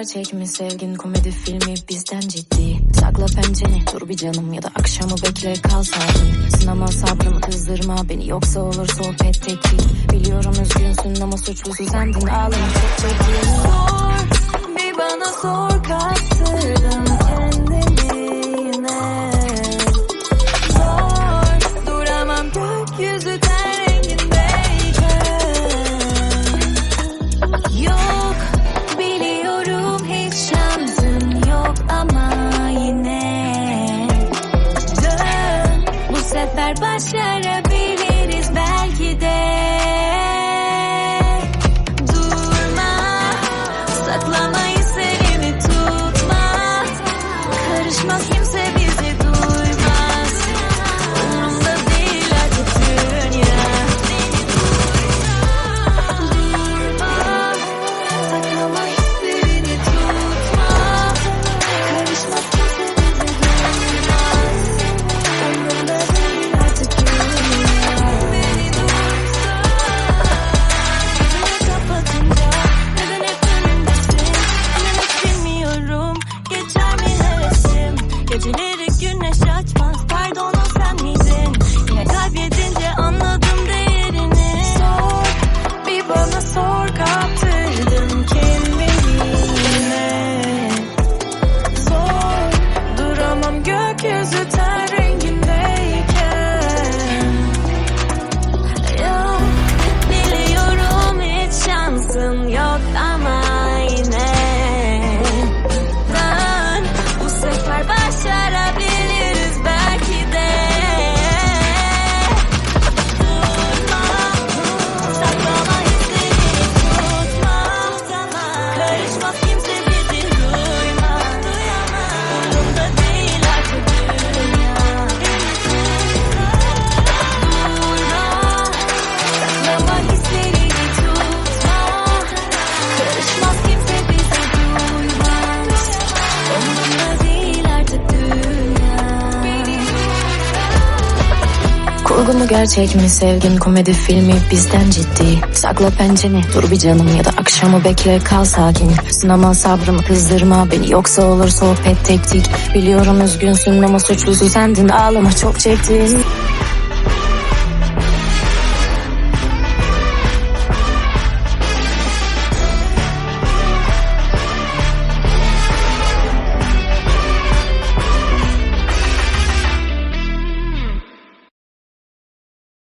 Gerçek mi sevgin komedi filmi bizden ciddi. Sakla pençeni dur bir canım ya da akşamı bekle kal sakin. Sınama sabrımı kızdırma beni yoksa olur sohbet tek değil Biliyorum üzgünsün ama suçlusu sendin ağlama. Çok çektiğin Sor Sara Bela Kurgu mu gerçek mi? Sevgin komedi filmi bizden ciddi. Sakla pençeni dur bir canım ya da akşamı bekle kal sakin. Sınama sabrımı kızdırma beni yoksa olur sohbet tektik Biliyorum üzgünsün ama suçlusu sendin. Ağlama çok çektin